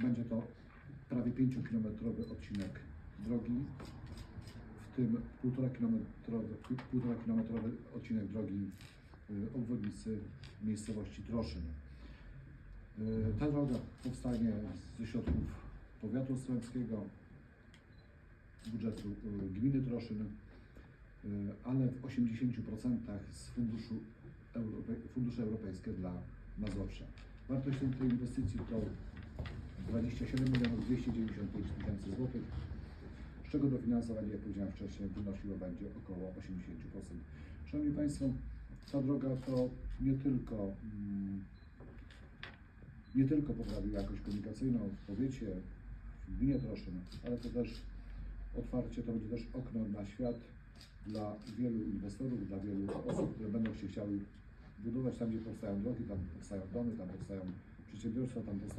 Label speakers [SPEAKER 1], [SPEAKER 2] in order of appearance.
[SPEAKER 1] Będzie to prawie 5-kilometrowy odcinek drogi, w tym 1,5 kilometrowy, 1,5 kilometrowy odcinek drogi y, obwodnicy miejscowości Troszyn. Y, Ta droga powstanie ze środków powiatu ostrołęckiego, budżetu y, gminy Troszyn, y, ale w 80% z funduszu Europe, fundusze europejskie dla Mazowsza. Wartość tej inwestycji to 27 milionów 295 tysięcy złotych, z czego dofinansowanie, jak powiedziałem wcześniej, wynosiło będzie około 80%. Szanowni Państwo, ta droga to nie tylko mm, nie tylko poprawi jakość komunikacyjną w powiecie, w gminie Troszyn, ale to też otwarcie, to będzie też okno na świat dla wielu inwestorów, dla wielu osób, które będą się chciały budować tam, gdzie powstają drogi, tam powstają domy, tam powstają przedsiębiorstwa, tam powstają